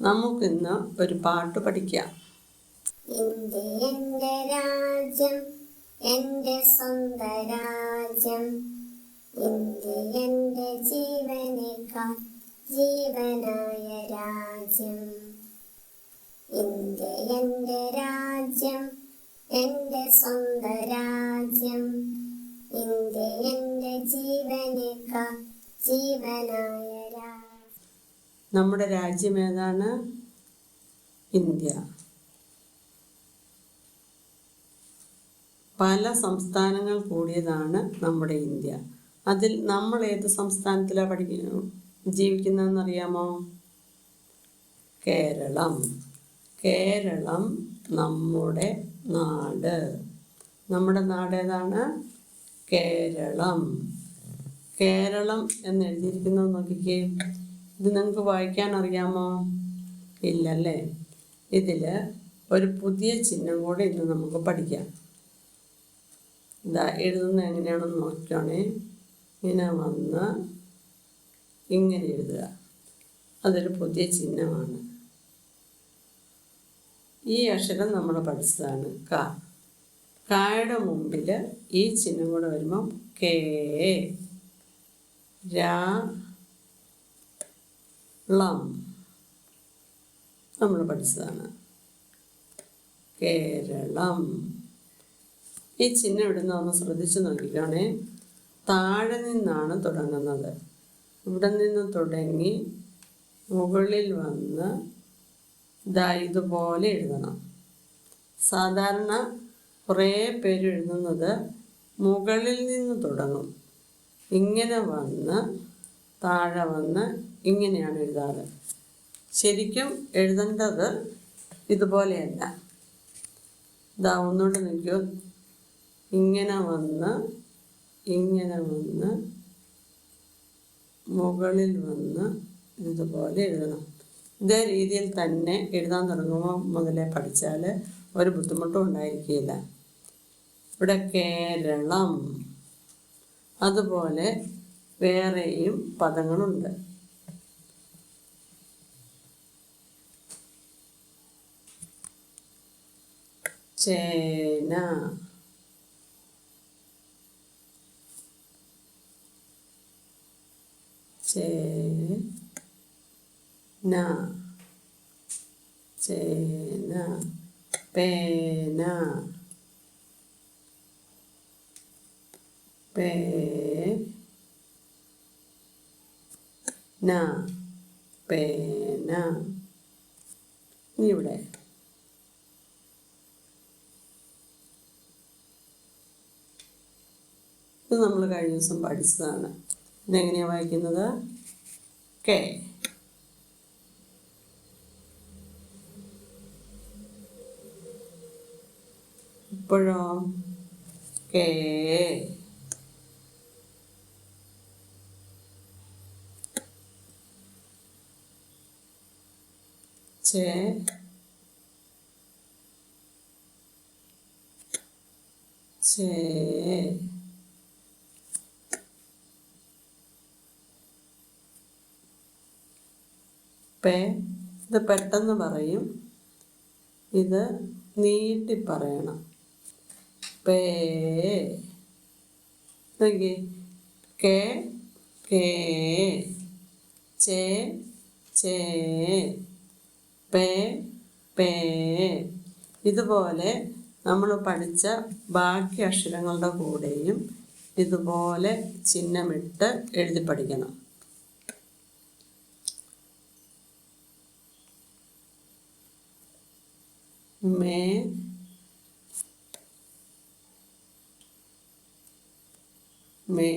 നമുക്കിന്ന് ഒരു പാട്ട് പഠിക്കാം. എന്റെ എന്റെ രാജ്യം എന്റെ സ്വന്തം രാജ്യം. ഇന്ത്യ നമ്മുടെ രാജ്യം ഏതാണ്? ഇന്ത്യ. പല സംസ്ഥാനങ്ങൾ കൂടിയതാണ് നമ്മുടെ ഇന്ത്യ. അതിൽ നമ്മൾ ഏത് സംസ്ഥാനത്തിലാണ് പഠി ജീവിക്കുന്നതെന്നറിയാമോ? കേരളം. കേരളം നമ്മുടെ നാട്. നമ്മുടെ നാട് ഏതാണ്? കേരളം. കേരളം എന്ന് എഴുതിയിരിക്കുന്നത് നോക്കിക്കേ. ഇത് നിങ്ങൾക്ക് വായിക്കാൻ അറിയാമോ ഇല്ലല്ലേ? ഇതിൽ ഒരു പുതിയ ചിഹ്നം കൂടെ ഇന്ന് നമുക്ക് പഠിക്കാം. ഇതാ എഴുതുന്നത് എങ്ങനെയാണെന്ന് നോക്കുകയാണേ ഇങ്ങനെ വന്ന് ഇങ്ങനെ എഴുതുക. അതൊരു പുതിയ ചിഹ്നമാണ്. ഈ അക്ഷരം നമ്മൾ പഠിച്ചതാണ് ക. കായുടെ മുമ്പിൽ ഈ ചിഹ്നം കൂടെ വരുമ്പം കേ രാ ളം. നമ്മൾ പഠിച്ചതാണ്. കേരളം. ഈ ചിഹ്നം ഇടുന്ന ഒന്ന് ശ്രദ്ധിച്ചു നോക്കിക്കോണേ. താഴെ നിന്നാണ് തുടങ്ങുന്നത്. ഇവിടെ നിന്ന് തുടങ്ങി മുകളിൽ വന്ന് ഇതാ ഇതുപോലെ എഴുതണം. സാധാരണ കുറേ പേര് എഴുതുന്നത് മുകളിൽ നിന്ന് തുടങ്ങും. ഇങ്ങനെ വന്ന് താഴെ വന്ന് ഇങ്ങനെയാണ് എഴുതാറ്. ശരിക്കും എഴുതേണ്ടത് ഇതുപോലെയല്ല. ഇതാ ഒന്നുകൊണ്ട് നിൽക്കൂ ഇങ്ങനെ വന്ന് ഇങ്ങനെ വന്ന് മുകളിൽ വന്ന് ഇതുപോലെ എഴുതണം. ഇതേ രീതിയിൽ തന്നെ എഴുതാൻ തുടങ്ങുമ്പോൾ മുതലേ പഠിച്ചാൽ ഒരു ബുദ്ധിമുട്ടും ഉണ്ടായിരിക്കില്ല ഇവിടെ കേരളം. അതുപോലെ വേറെയും പദങ്ങളുണ്ട്. ചേന. ചേന. ചേന. പേന. പേന പേന ഇനി ഇവിടെ ഇത് നമ്മൾ കഴിഞ്ഞ ദിവസം പഠിച്ചതാണ്. ഇതെങ്ങനെയാണ് വായിക്കുന്നത്? കെ. ഇപ്പോഴോ? കേ. ചേ ചേ പേ ഇത് പെട്ടെന്ന് പറയും. ഇത് നീട്ടി പറയണം. പേ കേ കേ ചേ ചേ. പേ പേ. ഇതുപോലെ നമ്മൾ പഠിച്ച ബാക്കി അക്ഷരങ്ങളുടെ കൂടെയും ഇതുപോലെ ചിഹ്നമിട്ട് എഴുതി പഠിക്കണം. മേ. മേ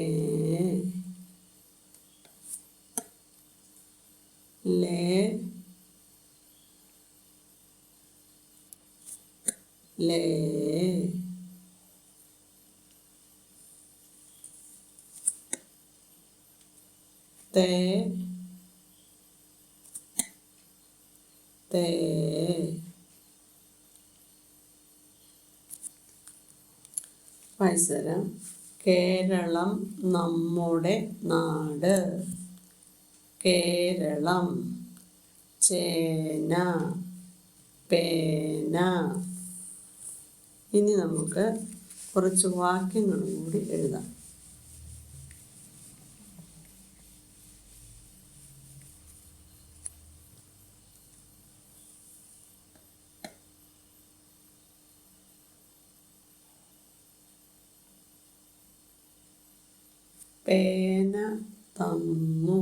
ലേ ലേ തേ. തേ. വായിച്ചുതരാം കേരളം നമ്മുടെ നാട്. കേരളം. ചേന. പേന. ഇനി നമുക്ക് കുറച്ച് വാക്യങ്ങളും കൂടി എഴുതാം. പേന തന്നു.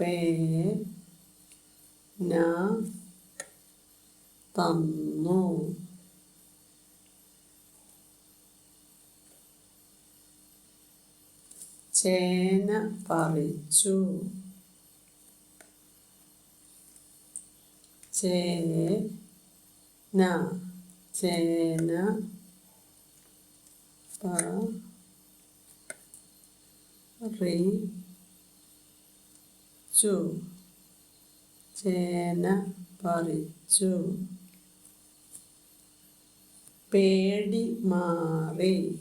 പേ ന തന്നു. ചേന പറിച്ചു. ചേന ചേന പറിച്ചു. ചേന പറിച്ചു. പേടി മാറി.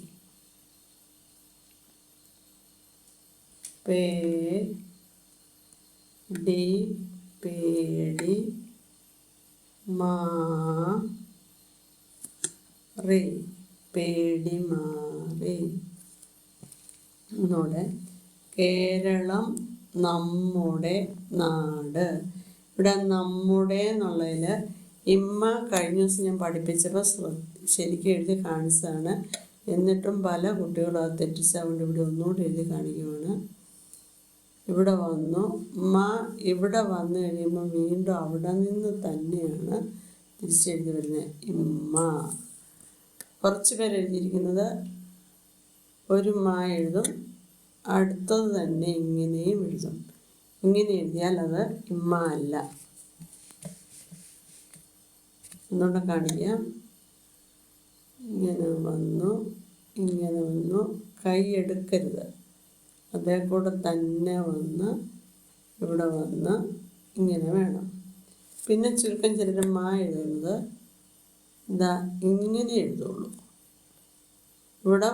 പേടി മാ റി പേടി മാറി ഒന്നുകൂടെ. കേരളം നമ്മുടെ നാട്. ഇവിടെ നമ്മുടെ എന്നുള്ളതിൽ ഇമ്മ കഴിഞ്ഞ ദിവസം ഞാൻ പഠിപ്പിച്ചപ്പോൾ ശരിക്കും എഴുതി കാണിച്ചതാണ്. എന്നിട്ടും പല കുട്ടികളും അത് തെറ്റിച്ചതുകൊണ്ട് ഇവിടെ ഒന്നുകൂടി എഴുതി കാണിക്കുവാണ്. ഇവിടെ വന്നു. ഉമ്മ ഇവിടെ വന്നു കഴിയുമ്പോൾ വീണ്ടും അവിടെ നിന്ന് തന്നെയാണ് തിരിച്ചെഴുതി വരുന്നത്. ഇമ്മ. കുറച്ച് പേര് എഴുതിയിരിക്കുന്നത് ഒരു മ എഴുതും അടുത്തത് തന്നെ ഇങ്ങനെയും എഴുതും. ഇങ്ങനെ എഴുതിയാൽ അത് ഇമ്മ അല്ല. ഒന്നുകൂടെ കാണിക്കാം. ഇങ്ങനെ വന്നു ഇങ്ങനെ വന്നു. കൈ എടുക്കരുത്. അതേ കൂടെ തന്നെ വന്ന് ഇവിടെ വന്ന് ഇങ്ങനെ വേണം. പിന്നെ ചുരുക്കം ചിലർ മാ എഴുതുന്നത് ഇതാ ഇങ്ങനെ എഴുതുള്ളൂ. ഇവിടെ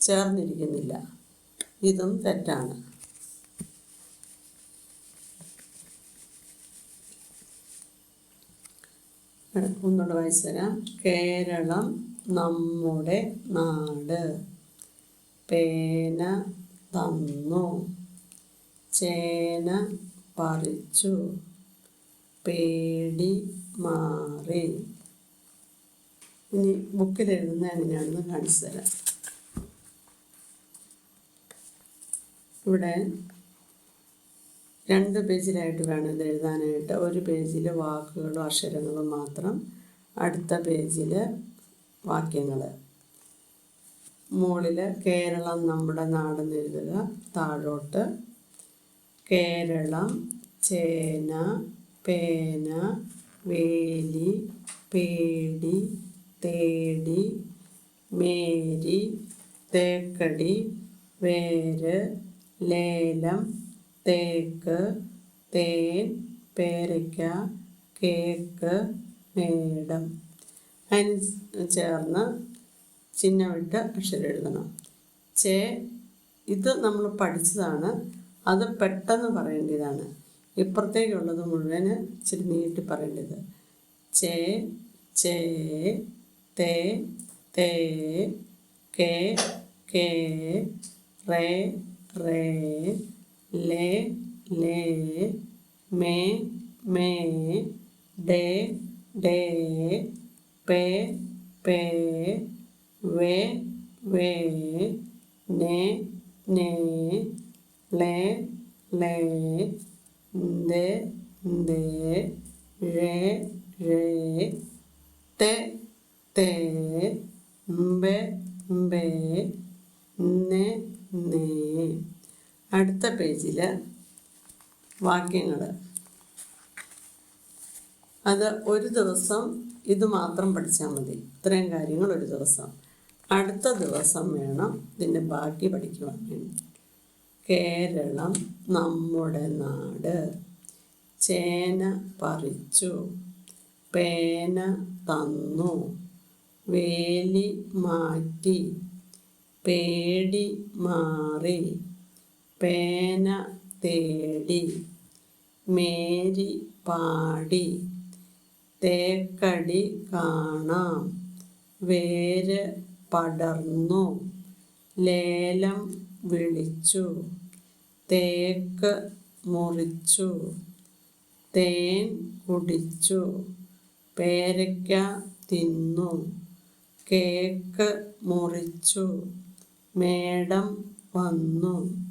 ചേർന്നിരിക്കുന്നില്ല. ഇതും തെറ്റാണ്. ഒന്നുകൂടെ വായിച്ചു തരാം. കേരളം നമ്മുടെ നാട്. പേന തന്നു. ചേന പറിച്ചു. പേടി മാറി. ഇനി ബുക്കിൽ എഴുതുന്ന എങ്ങനെയാണെന്ന് കാണിച്ചു തരാം. ഇവിടെ രണ്ട് പേജിലായിട്ട് വേണം ഇത് എഴുതാനായിട്ട്. ഒരു പേജിൽ വാക്കുകളും അക്ഷരങ്ങളും മാത്രം. അടുത്ത പേജിൽ വാക്യങ്ങൾ മുകളിൽ കേരളം നമ്മുടെ നാടെന്ന് എഴുതുക. താഴോട്ട് കേരളം ചേന പേന വേലി പേടി തേടി മേരി തേക്കടി വേര് ലേലം തേക്ക് തേൻ പേരയ്ക്ക കേക്ക് മേടം. അതിന് ചേർന്ന് ചിഹ്നമിട്ട് അക്ഷരം എഴുതണം ചേ ഇത് നമ്മൾ പഠിച്ചതാണ്. അത് പെട്ടെന്ന് പറയേണ്ടതാണ്. ഇപ്പുറത്തേക്കുള്ളത് മുഴുവൻ ഇച്ചിരി നീട്ടി പറയേണ്ടത്. ചേ ചേ തേ തേ കേ കേ റേ റേ ലേ ലേ മേ മേ ഡേ ഡേ പേ പേ വേ വേ നേ നേ ലേ ലേ ദേ ദേ രേ രേ തേ തേ mbേ mbേ നേ നേ. അടുത്ത പേജിൽ വാക്യങ്ങൾ അത് ഒരു ദിവസം ഇത് മാത്രം പഠിച്ചാൽ മതി. ഇത്രയും കാര്യങ്ങൾ ഒരു ദിവസം. അടുത്ത ദിവസം വേണം ഇതിന്റെ ബാക്കി പഠിക്കുവാൻ വേണ്ടി. കേരളം നമ്മുടെ നാട്. ചേന പറിച്ചു. പേന തന്നു. വേലി മാറ്റി. പേടി മാറി. പേന തേടി. മേരി പാടി. തേക്കടി കാണാം. വേര് പടർന്നു. ലേലം വിളിച്ചു. തേക്ക് മുറിച്ചു. തേൻ കുടിച്ചു. പേരയ്ക്ക തിന്നു. കേക്ക് മുറിച്ചു. മേടം വന്നു.